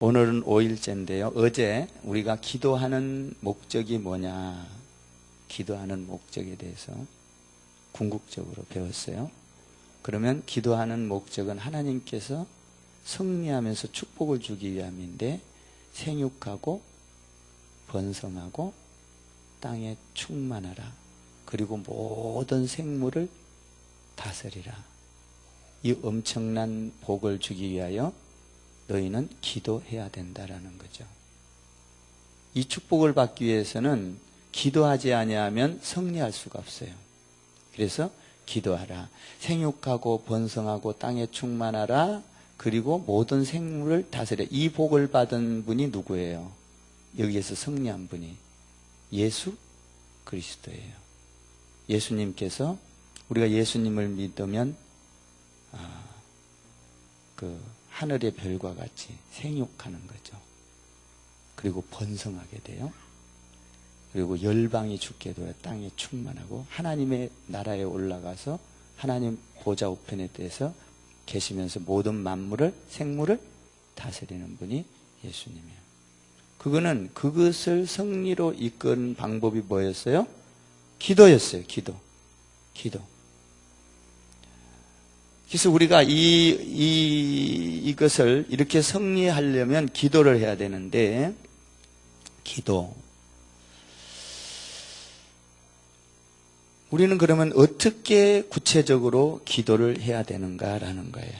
오늘은 5일째인데요. 어제 우리가 기도하는 목적이 뭐냐, 기도하는 목적에 대해서 궁극적으로 배웠어요. 그러면 기도하는 목적은 하나님께서 승리하면서 축복을 주기 위함인데 생육하고 번성하고 땅에 충만하라. 그리고 모든 생물을 다스리라. 이 엄청난 복을 주기 위하여 너희는 기도해야 된다라는 거죠. 이 축복을 받기 위해서는 기도하지 아니하면 승리할 수가 없어요. 그래서 기도하라. 생육하고 번성하고 땅에 충만하라. 그리고 모든 생물을 다스려. 이 복을 받은 분이 누구예요? 여기에서 승리한 분이 예수 그리스도예요. 예수님께서 우리가 예수님을 믿으면 아, 그 하늘의 별과 같이 생육하는 거죠. 그리고 번성하게 돼요. 그리고 열방이 죽게 되어 땅에 충만하고 하나님의 나라에 올라가서 하나님 보좌 우편에 대해서 계시면서 모든 만물을 생물을 다스리는 분이 예수님이에요. 그거는 그것을 승리로 이끄는 방법이 뭐였어요? 기도였어요. 기도. 기도. 그래서 우리가 이, 이, 이것을 이렇게 승리하려면 기도를 해야 되는데, 기도. 우리는 그러면 어떻게 구체적으로 기도를 해야 되는가라는 거예요.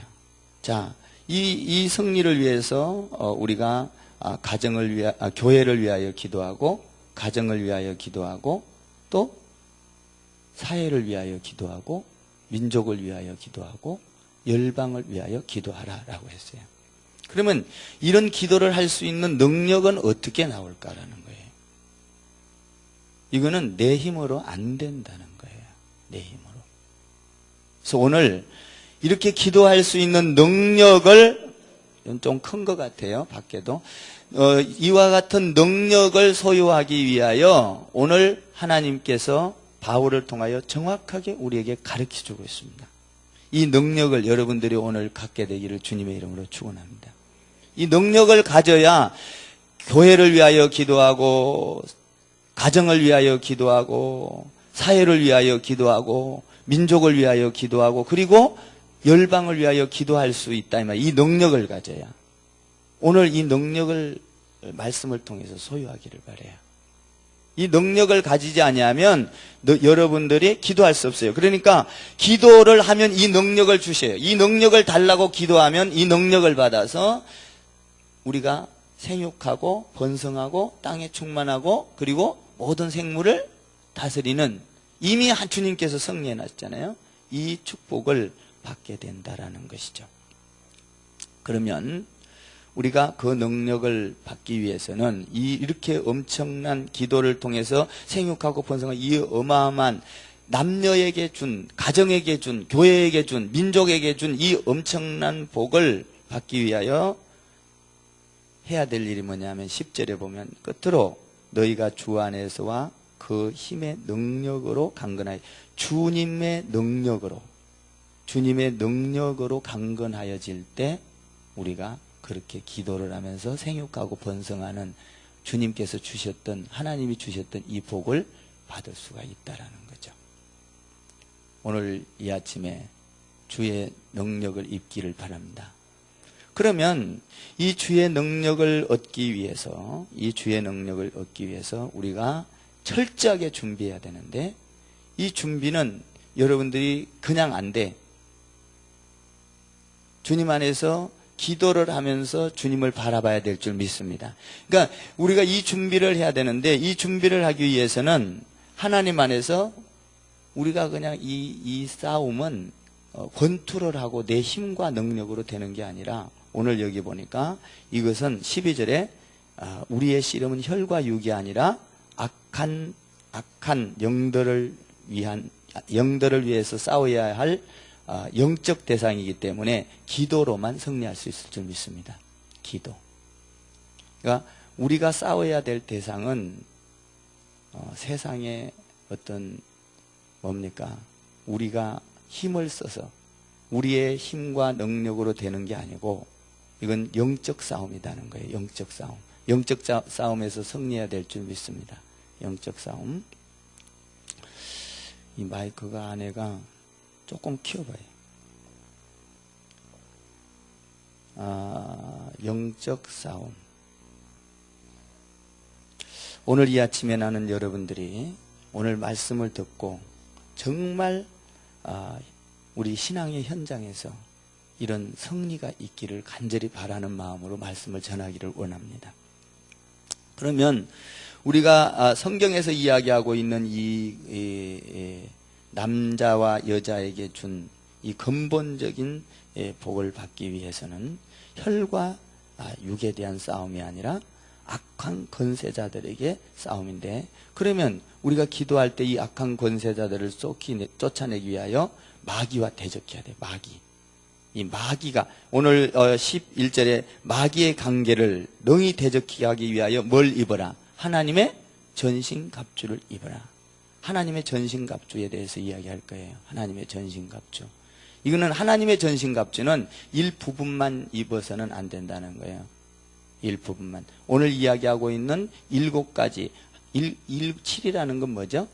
자, 이, 이 승리를 위해서 어, 우리가 아, 가정을 위하, 아, 교회를 위하여 기도하고, 가정을 위하여 기도하고, 또 사회를 위하여 기도하고, 민족을 위하여 기도하고, 열방을 위하여 기도하라라고 했어요. 그러면 이런 기도를 할 수 있는 능력은 어떻게 나올까라는 거예요. 이거는 내 힘으로 안 된다는 거예요. 내 힘으로. 그래서 오늘 이렇게 기도할 수 있는 능력을 좀 큰 것 같아요. 밖에도 어, 이와 같은 능력을 소유하기 위하여 오늘 하나님께서 바울을 통하여 정확하게 우리에게 가르쳐 주고 있습니다. 이 능력을 여러분들이 오늘 갖게 되기를 주님의 이름으로 축원합니다. 이 능력을 가져야 교회를 위하여 기도하고 가정을 위하여 기도하고 사회를 위하여 기도하고 민족을 위하여 기도하고 그리고 열방을 위하여 기도할 수 있다 이 능력을 가져야 오늘 이 능력을 말씀을 통해서 소유하기를 바래요. 이 능력을 가지지 아니하면 너, 여러분들이 기도할 수 없어요. 그러니까 기도를 하면 이 능력을 주셔요. 이 능력을 달라고 기도하면 이 능력을 받아서 우리가 생육하고 번성하고 땅에 충만하고 그리고 모든 생물을 다스리는 이미 한 주님께서 승리해 놨잖아요. 이 축복을 받게 된다라는 것이죠. 그러면 우리가 그 능력을 받기 위해서는 이 이렇게 엄청난 기도를 통해서 생육하고 번성한 이 어마어마한 남녀에게 준, 가정에게 준, 교회에게 준, 민족에게 준 이 엄청난 복을 받기 위하여 해야 될 일이 뭐냐면 10절에 보면 끝으로 너희가 주 안에서와 그 힘의 능력으로 강건하여 주님의 능력으로 주님의 능력으로 강건하여질 때 우리가 그렇게 기도를 하면서 생육하고 번성하는 주님께서 주셨던 하나님이 주셨던 이 복을 받을 수가 있다라는 거죠. 오늘 이 아침에 주의 능력을 입기를 바랍니다. 그러면 이 주의 능력을 얻기 위해서 이 주의 능력을 얻기 위해서 우리가 철저하게 준비해야 되는데 이 준비는 여러분들이 그냥 안 돼. 주님 안에서 기도를 하면서 주님을 바라봐야 될 줄 믿습니다. 그러니까 우리가 이 준비를 해야 되는데 이 준비를 하기 위해서는 하나님 안에서 우리가 그냥 이, 이 싸움은 어, 권투를 하고 내 힘과 능력으로 되는 게 아니라 오늘 여기 보니까 이것은 12절에 아, 우리의 씨름은 혈과 육이 아니라 악한 악한 영들을 위한 영들을 위해서 싸워야 할 아, 영적 대상이기 때문에 기도로만 승리할 수 있을 줄 믿습니다. 기도. 그러니까 우리가 싸워야 될 대상은 어, 세상의 어떤 뭡니까? 우리가 힘을 써서 우리의 힘과 능력으로 되는 게 아니고 이건 영적 싸움이라는 거예요. 영적 싸움. 영적 자- 싸움에서 승리해야 될 줄 믿습니다. 영적 싸움. 이 마이크가 안에가 조금 키워봐요. 아, 영적 싸움. 오늘 이 아침에 나는 여러분들이 오늘 말씀을 듣고 정말 아, 우리 신앙의 현장에서 이런 승리가 있기를 간절히 바라는 마음으로 말씀을 전하기를 원합니다. 그러면 우리가 아, 성경에서 이야기하고 있는 이, 남자와 여자에게 준 이 근본적인 예, 복을 받기 위해서는 혈과 아, 육에 대한 싸움이 아니라 악한 권세자들에게 싸움인데 그러면 우리가 기도할 때 이 악한 권세자들을 쫓아내기 위하여 마귀와 대적해야 돼 마귀. 이 마귀가 오늘 11절에 마귀의 관계를 능히 대적하게 하기 위하여 뭘 입어라? 하나님의 전신 갑주를 입어라 하나님의 전신갑주에 대해서 이야기할 거예요 하나님의 전신갑주 이거는 하나님의 전신갑주는 일부분만 입어서는 안 된다는 거예요 일부분만. 오늘 이야기하고 있는 일곱 가지, 일, 일, 칠이라는 건 뭐죠?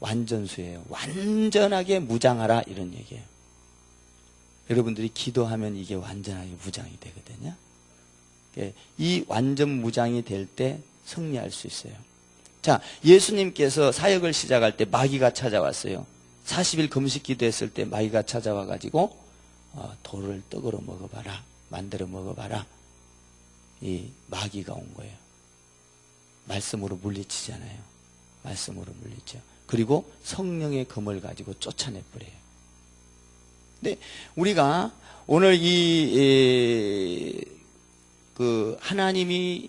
완전수예요. 완전하게 무장하라, 이런 얘기예요. 여러분들이 기도하면 이게 완전하게 무장이 되거든요. 예, 이 완전 무장이 될 때 승리할 수 있어요. 자, 예수님께서 사역을 시작할 때 마귀가 찾아왔어요. 40일 금식 기도했을 때 마귀가 찾아와 가지고, 어, 돌을 떡으로 먹어봐라. 만들어 먹어봐라. 이 마귀가 온 거예요. 말씀으로 물리치잖아요. 말씀으로 물리쳐. 그리고 성령의 검을 가지고 쫓아내 버려요. 근데 우리가 오늘 이, 이, 그, 하나님이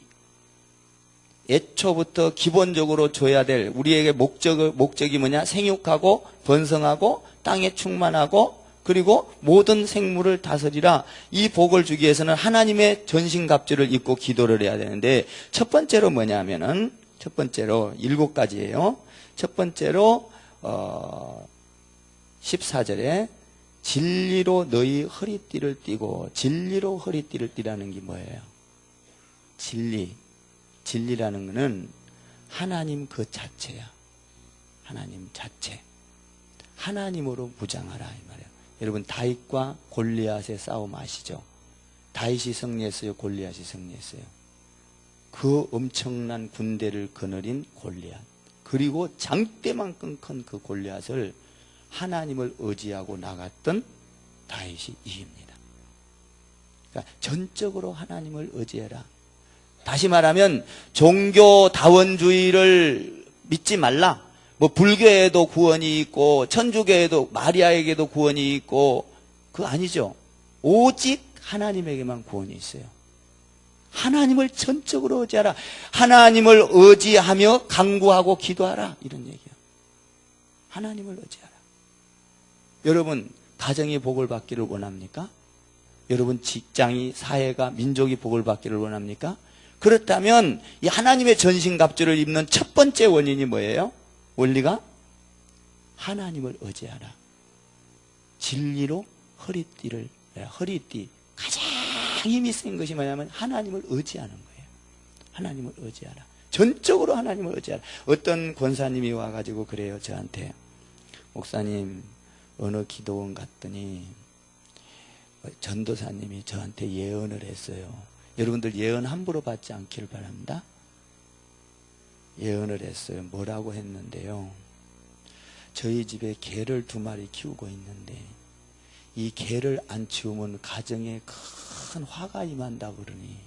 애초부터 기본적으로 줘야 될 우리에게 목적, 목적이 뭐냐? 생육하고 번성하고 땅에 충만하고 그리고 모든 생물을 다스리라 이 복을 주기 위해서는 하나님의 전신갑주를 입고 기도를 해야 되는데 첫 번째로 뭐냐면은 첫 번째로 일곱 가지예요. 첫 번째로 어 14절에 진리로 너희 허리띠를 띠고 진리로 허리띠를 띠라는 게 뭐예요? 진리. 진리라는 것은 하나님 그 자체야. 하나님 자체. 하나님으로 무장하라 이 말이에요. 여러분 다윗과 골리앗의 싸움 아시죠? 다윗이 승리했어요. 골리앗이 승리했어요. 그 엄청난 군대를 거느린 골리앗. 그리고 장대만큼 큰 그 골리앗을 하나님을 의지하고 나갔던 다윗이 이깁니다. 그러니까 전적으로 하나님을 의지해라. 다시 말하면 종교다원주의를 믿지 말라. 뭐 불교에도 구원이 있고 천주교에도 마리아에게도 구원이 있고 그거 아니죠. 오직 하나님에게만 구원이 있어요. 하나님을 전적으로 의지하라. 하나님을 의지하며 강구하고 기도하라. 이런 얘기예요. 하나님을 의지하라. 여러분 가정이 복을 받기를 원합니까? 여러분 직장이 사회가 민족이 복을 받기를 원합니까? 그렇다면 이 하나님의 전신갑주를 입는 첫 번째 원인이 뭐예요? 원리가 하나님을 의지하라. 진리로 허리띠를 허리띠 가장 힘이 센 것이 뭐냐면 하나님을 의지하는 거예요. 하나님을 의지하라. 전적으로 하나님을 의지하라. 어떤 권사님이 와가지고 그래요 저한테 목사님 어느 기도원 갔더니 전도사님이 저한테 예언을 했어요. 여러분들 예언 함부로 받지 않기를 바랍니다. 예언을 했어요. 뭐라고 했는데요. 저희 집에 개를 두 마리 키우고 있는데 이 개를 안 치우면 가정에 큰 화가 임한다 그러니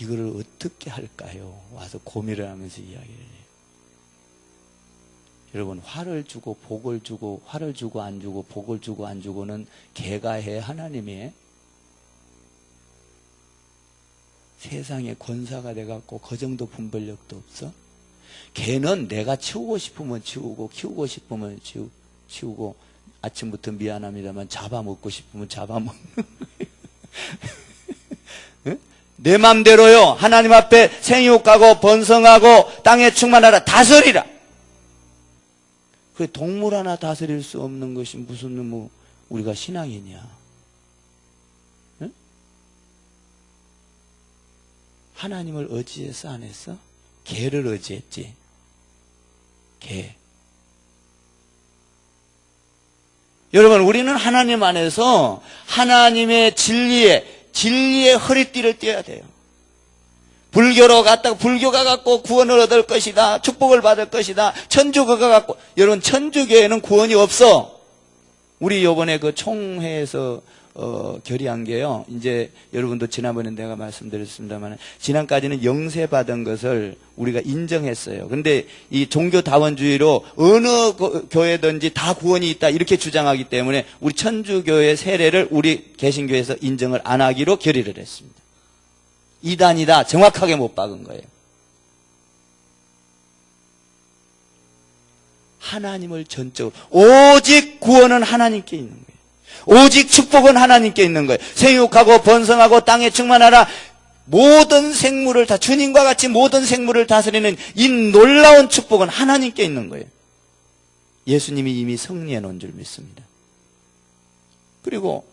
이거를 어떻게 할까요? 와서 고민을 하면서 이야기를 해요. 여러분 화를 주고 복을 주고 화를 주고 안 주고 복을 주고 안 주고는 개가 해 하나님이 해? 세상에 권사가 돼갖고 그 정도 분별력도 없어? 개는 내가 치우고 싶으면 치우고 키우고 싶으면 치우, 치우고 아침부터 미안합니다만 잡아먹고 싶으면 잡아먹는 거예요. 내 맘대로요. 하나님 앞에 생육하고 번성하고 땅에 충만하라 다스리라. 그 동물 하나 다스릴 수 없는 것이 무슨 뭐 우리가 신앙이냐? 하나님을 의지해서 안 했어? 개를 의지했지. 개. 여러분, 우리는 하나님 안에서 하나님의 진리에, 진리의 허리띠를 떼야 돼요. 불교로 갔다가 불교가 갖고 구원을 얻을 것이다. 축복을 받을 것이다. 천주교가 갖고 여러분 천주교에는 구원이 없어. 우리 요번에 그 총회에서 어, 결의한 게요. 이제 여러분도 지난번에 내가 말씀드렸습니다만 지난까지는 영세 받은 것을 우리가 인정했어요. 근데 이 종교 다원주의로 어느 고- 교회든지 다 구원이 있다 이렇게 주장하기 때문에 우리 천주교의 세례를 우리 개신교에서 인정을 안 하기로 결의를 했습니다. 이단이다 정확하게 못 박은 거예요. 하나님을 전적으로 오직 구원은 하나님께 있는 거예요. 오직 축복은 하나님께 있는 거예요. 생육하고 번성하고 땅에 충만하라. 모든 생물을 다 주님과 같이 모든 생물을 다스리는 이 놀라운 축복은 하나님께 있는 거예요. 예수님이 이미 승리해 놓은 줄 믿습니다. 그리고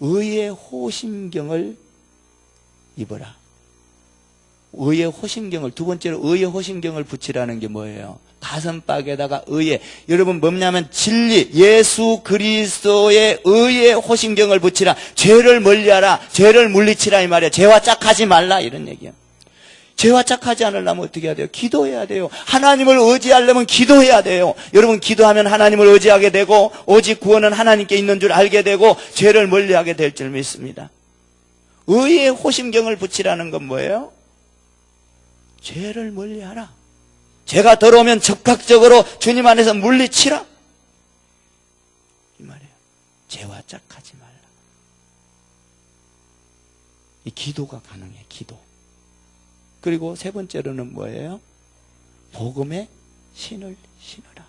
의의 호심경을 입어라. 의의 호심경을 두 번째로 의의 호심경을 붙이라는 게 뭐예요? 가슴팍에다가 의의 여러분 뭐냐면 진리 예수 그리스도의 의의 호심경을 붙이라 죄를 멀리하라 죄를 물리치라 이 말이야 죄와 짝하지 말라 이런 얘기야 죄와 짝하지 않으려면 어떻게 해야 돼요? 기도해야 돼요 하나님을 의지하려면 기도해야 돼요 여러분 기도하면 하나님을 의지하게 되고 오직 구원은 하나님께 있는 줄 알게 되고 죄를 멀리하게 될 줄 믿습니다 의의 호심경을 붙이라는 건 뭐예요? 죄를 멀리하라. 죄가 들어오면 적극적으로 주님 안에서 물리치라. 이 말이에요. 죄와 짝하지 말라. 이 기도가 가능해, 기도. 그리고 세 번째로는 뭐예요? 복음의 신을 신으라.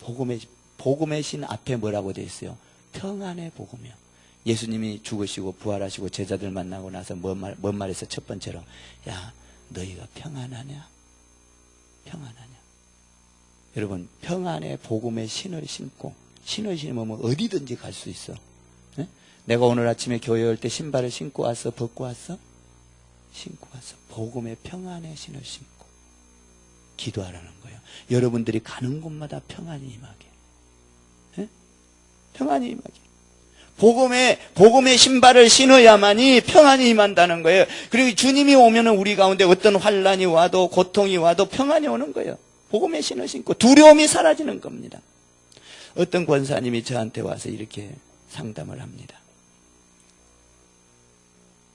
복음의, 복음의 신 앞에 뭐라고 되어 있어요? 평안의 복음이요. 예수님이 죽으시고 부활하시고 제자들 만나고 나서 뭔 말, 뭔 말했어? 첫 번째로. 야, 너희가 평안하냐? 평안하냐? 여러분, 평안의 복음의 신을 신고, 신을 신으면 어디든지 갈 수 있어. 예? 내가 오늘 아침에 교회 올 때 신발을 신고 왔어? 벗고 왔어? 신고 왔어. 복음의 평안의 신을 신고, 기도하라는 거예요. 여러분들이 가는 곳마다 평안이 임하게. 예? 평안이 임하게. 복음의 복음의 신발을 신어야만이 평안이 임한다는 거예요. 그리고 주님이 오면은 우리 가운데 어떤 환란이 와도 고통이 와도 평안이 오는 거예요. 복음의 신을 신고 두려움이 사라지는 겁니다. 어떤 권사님이 저한테 와서 이렇게 상담을 합니다.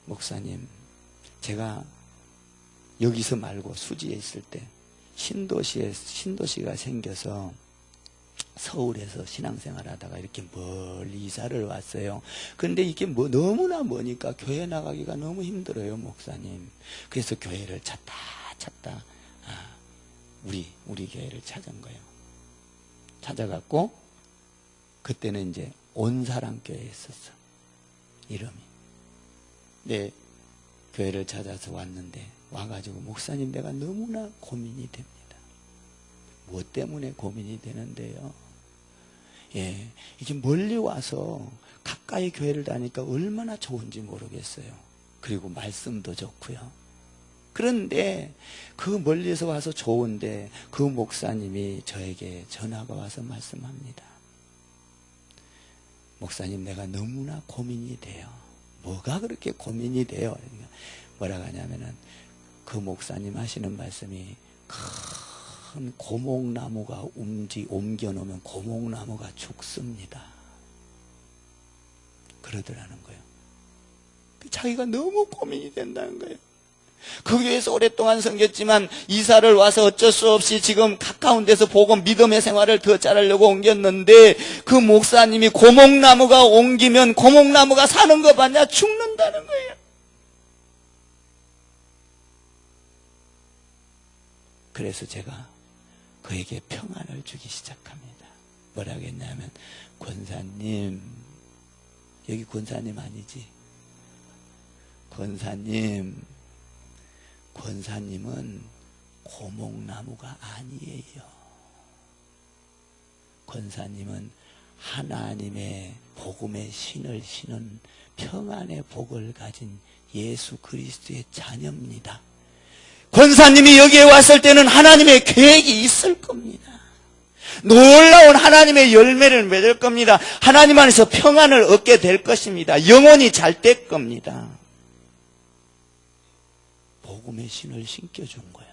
목사님, 제가 여기서 말고 수지에 있을 때 신도시에 신도시가 생겨서 서울에서 신앙생활 하다가 이렇게 멀리 이사를 왔어요. 근데 이게 뭐 너무나 머니까 교회 나가기가 너무 힘들어요, 목사님. 그래서 교회를 찾다 찾다 아, 우리 우리 교회를 찾은 거예요. 찾아갖고 그때는 이제 온사랑 교회에 있었어. 이름이. 네, 교회를 찾아서 왔는데 와가지고 목사님 내가 너무나 고민이 됩니다. 뭐 때문에 고민이 되는데요. 예, 이게 멀리 와서 가까이 교회를 다니까 얼마나 좋은지 모르겠어요. 그리고 말씀도 좋고요. 그런데 그 멀리서 와서 좋은데 그 목사님이 저에게 전화가 와서 말씀합니다. 목사님 내가 너무나 고민이 돼요. 뭐가 그렇게 고민이 돼요? 뭐라고 하냐면은 그 목사님 하시는 말씀이 큰 고목나무가 움직 옮겨 놓으면 고목나무가 죽습니다. 그러더라는 거예요. 자기가 너무 고민이 된다는 거예요. 그 교회에서 오랫동안 섬겼지만 이사를 와서 어쩔 수 없이 지금 가까운 데서 보고 믿음의 생활을 더 잘하려고 옮겼는데 그 목사님이 고목나무가 옮기면 고목나무가 사는 거 봤냐? 죽는다는 거예요. 그래서 제가 그에게 평안을 주기 시작합니다. 뭐라고 했냐면 권사님 여기 권사님 아니지? 권사님 권사님은 고목나무가 아니에요. 권사님은 하나님의 복음의 신을 신은 평안의 복을 가진 예수 그리스도의 자녀입니다. 권사님이 여기에 왔을 때는 하나님의 계획이 있을 겁니다. 놀라운 하나님의 열매를 맺을 겁니다. 하나님 안에서 평안을 얻게 될 것입니다. 영혼이 잘 될 겁니다. 복음의 신을 신겨준 거야,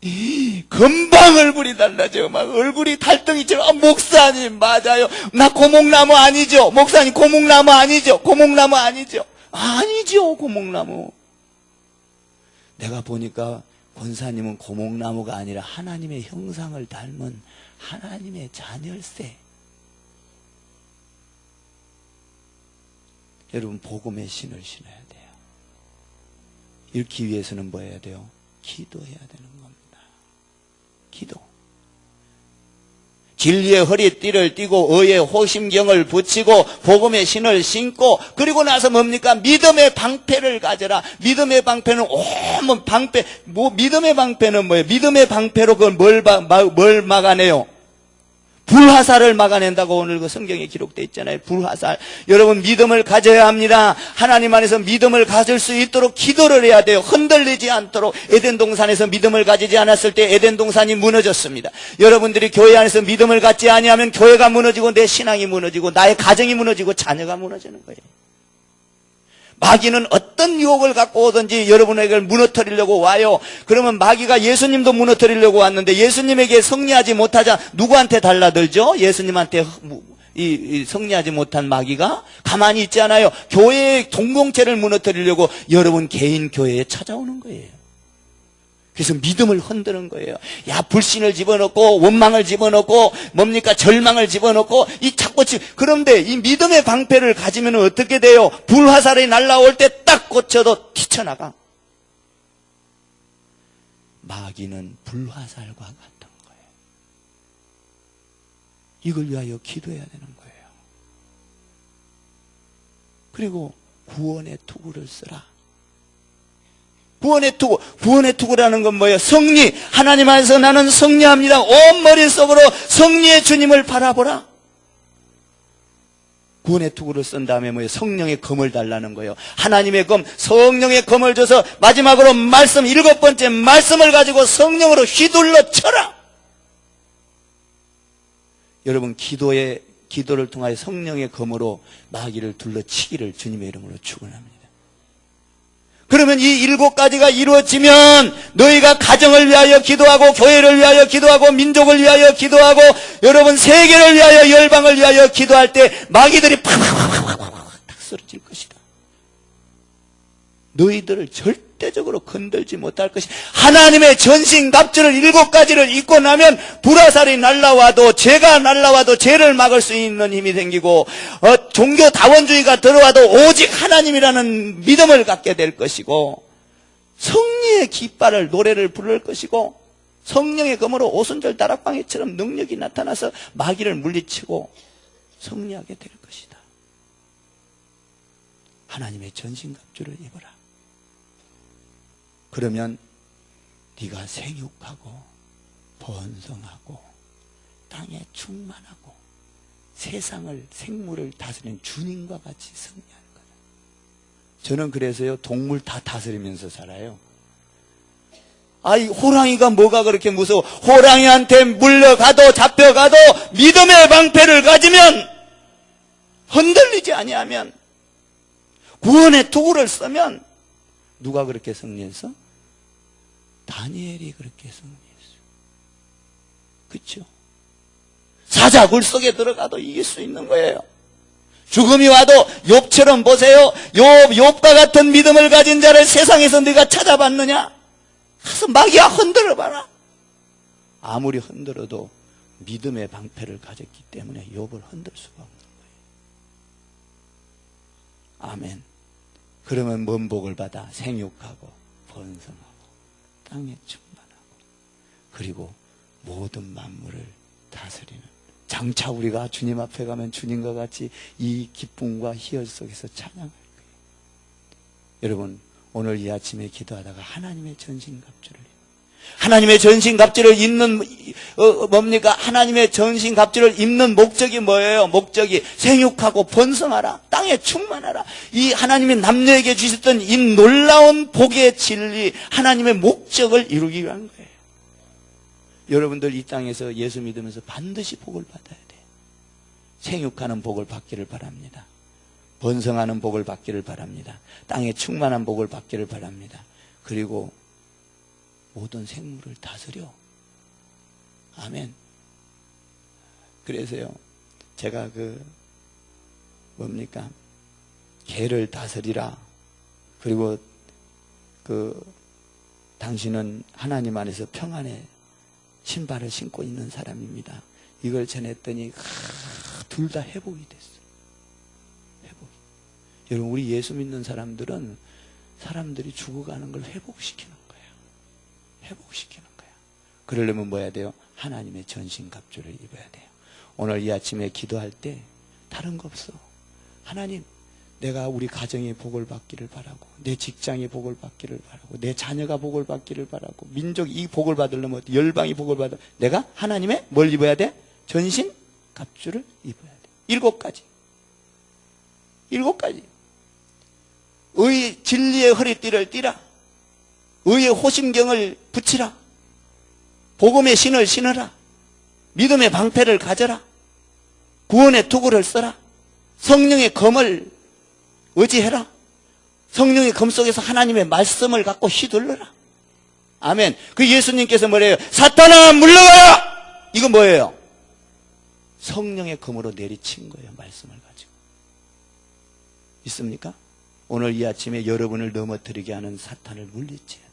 내가. 금방 얼굴이 달라져. 막 얼굴이 달덩이처럼, 아, 목사님, 맞아요. 나 고목나무 아니죠? 목사님, 고목나무 아니죠? 고목나무 아니죠? 아니죠, 고목나무. 내가 보니까 권사님은 고목나무가 아니라 하나님의 형상을 닮은 하나님의 자녀일세. 여러분, 복음의 신을 신어야 돼요. 읽기 위해서는 뭐 해야 돼요? 기도해야 되는 겁니다. 기도. 진리의 허리띠를 띠고 의의 호심경을 붙이고 복음의 신을 신고 그리고 나서 뭡니까? 믿음의 방패를 가져라. 믿음의 방패는 오면 방패 뭐 믿음의 방패는 뭐예요? 믿음의 방패로 그걸 뭘, 막- 막- 뭘 막아내요? 불화살을 막아낸다고 오늘 그 성경에 기록되어 있잖아요. 불화살. 여러분 믿음을 가져야 합니다. 하나님 안에서 믿음을 가질 수 있도록 기도를 해야 돼요. 흔들리지 않도록 에덴 동산에서 믿음을 가지지 않았을 때 에덴 동산이 무너졌습니다. 여러분들이 교회 안에서 믿음을 갖지 아니하면 교회가 무너지고 내 신앙이 무너지고 나의 가정이 무너지고 자녀가 무너지는 거예요. 마귀는 어떤 유혹을 갖고 오든지 여러분에게 무너뜨리려고 와요. 그러면 마귀가 예수님도 무너뜨리려고 왔는데 예수님에게 승리하지 못하자 누구한테 달라들죠? 예수님한테 이, 이 승리하지 못한 마귀가 가만히 있지 않아요. 교회의 공동체를 무너뜨리려고 여러분 개인 교회에 찾아오는 거예요. 그래서 믿음을 흔드는 거예요. 야, 불신을 집어넣고, 원망을 집어넣고, 뭡니까? 절망을 집어넣고, 이 자꾸 지 그런데 이 믿음의 방패를 가지면 어떻게 돼요? 불화살이 날라올 때 딱 꽂혀도 튀쳐나가. 마귀는 불화살과 같은 거예요. 이걸 위하여 기도해야 되는 거예요. 그리고 구원의 투구를 쓰라. 구원의 투구, 구원의 투구라는 건 뭐예요? 승리. 하나님 안에서 나는 승리합니다. 온 머릿속으로 승리의 주님을 바라보라. 구원의 투구를 쓴 다음에 뭐예요? 성령의 검을 달라는 거예요. 하나님의 검, 성령의 검을 줘서 마지막으로 말씀, 일곱 번째 말씀을 가지고 성령으로 휘둘러 쳐라! 여러분, 기도의, 기도를 통하여 성령의 검으로 마귀를 둘러치기를 주님의 이름으로 축원합니다. 그러면 이 일곱 가지가 이루어지면 너희가 가정을 위하여 기도하고 교회를 위하여 기도하고 민족을 위하여 기도하고 여러분 세계를 위하여 열방을 위하여 기도할 때 마귀들이 팍팍팍팍팍 쓰러질 것이다. 너희들을 절대 적으로 건들지 못할 것이 하나님의 전신갑주를 일곱 가지를 입고 나면 불화살이 날라와도 죄가 날라와도 죄를 막을 수 있는 힘이 생기고 어, 종교 다원주의가 들어와도 오직 하나님이라는 믿음을 갖게 될 것이고 성리의 깃발을 노래를 부를 것이고 성령의 검으로 오순절 다락방해처럼 능력이 나타나서 마귀를 물리치고 승리하게 될 것이다. 하나님의 전신갑주를 입어라. 그러면 네가 생육하고 번성하고 땅에 충만하고 세상을 생물을 다스리는 주님과 같이 승리하는 거다. 저는 그래서요 동물 다 다스리면서 살아요. 아이 호랑이가 뭐가 그렇게 무서워? 호랑이한테 물려가도 잡혀가도 믿음의 방패를 가지면 흔들리지 아니하면 구원의 도구를 쓰면 누가 그렇게 승리했어? 다니엘이 그렇게 승리했어. 그쵸? 사자굴 속에 들어가도 이길 수 있는 거예요. 죽음이 와도 욥처럼 보세요. 욥, 욥과 같은 믿음을 가진 자를 세상에서 네가 찾아봤느냐? 가서 마귀야 흔들어 봐라. 아무리 흔들어도 믿음의 방패를 가졌기 때문에 욥을 흔들 수가 없는 거예요. 아멘. 그러면 뭔 복을 받아? 생육하고 번성하고 땅에 충만하고 그리고 모든 만물을 다스리는 장차 우리가 주님 앞에 가면 주님과 같이 이 기쁨과 희열 속에서 찬양할 거예요. 여러분 오늘 이 아침에 기도하다가 하나님의 전신갑주를 하나님의 전신갑주를 입는 어, 어, 뭡니까? 하나님의 전신갑주를 입는 목적이 뭐예요? 목적이 생육하고 번성하라. 땅에 충만하라. 이 하나님이 남녀에게 주셨던 이 놀라운 복의 진리, 하나님의 목적을 이루기 위한 거예요. 여러분들 이 땅에서 예수 믿으면서 반드시 복을 받아야 돼요. 생육하는 복을 받기를 바랍니다. 번성하는 복을 받기를 바랍니다. 땅에 충만한 복을 받기를 바랍니다. 그리고 모든 생물을 다스려. 아멘. 그래서요, 제가 그, 뭡니까? 개를 다스리라. 그리고 그, 당신은 하나님 안에서 평안의 신발을 신고 있는 사람입니다. 이걸 전했더니, 둘다 회복이 됐어. 회복이. 여러분, 우리 예수 믿는 사람들은 사람들이 죽어가는 걸 회복시키는. 회복시키는 거야. 그러려면 뭐 해야 돼요? 하나님의 전신갑주를 입어야 돼요. 오늘 이 아침에 기도할 때 다른 거 없어. 하나님, 내가 우리 가정의 복을 받기를 바라고, 내 직장의 복을 받기를 바라고, 내 자녀가 복을 받기를 바라고, 민족이 이 복을 받으려면? 열방이 복을 받아. 내가 하나님의 뭘 입어야 돼? 전신 갑주를 입어야 돼. 일곱 가지. 일곱 가지. 의 진리의 허리띠를 띠라. 의의 호심경을 붙이라. 복음의 신을 신으라. 믿음의 방패를 가져라. 구원의 투구를 써라. 성령의 검을 의지해라. 성령의 검 속에서 하나님의 말씀을 갖고 휘둘러라. 아멘. 그 예수님께서 뭐래요? 사탄아 물러가라! 이거 뭐예요? 성령의 검으로 내리친 거예요. 말씀을 가지고. 있습니까? 오늘 이 아침에 여러분을 넘어뜨리게 하는 사탄을 돼.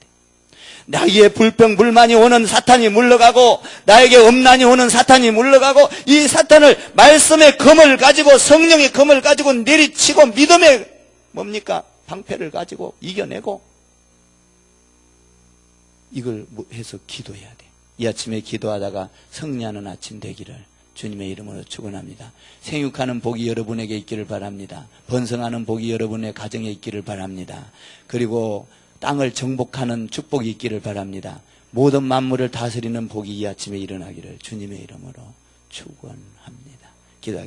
나에게 불평, 불만이 오는 사탄이 물러가고, 나에게 엄난이 오는 사탄이 물러가고, 이 사탄을 말씀의 검을 가지고, 성령의 검을 가지고 내리치고, 믿음의 뭡니까? 방패를 가지고 이겨내고, 이걸 뭐 해서 기도해야 돼. 이 아침에 기도하다가 승리하는 아침 되기를 주님의 이름으로 축원합니다. 생육하는 복이 여러분에게 있기를 바랍니다. 번성하는 복이 여러분의 가정에 있기를 바랍니다. 그리고 땅을 정복하는 축복이 있기를 바랍니다. 모든 만물을 다스리는 복이 이 아침에 일어나기를 주님의 이름으로 축원합니다.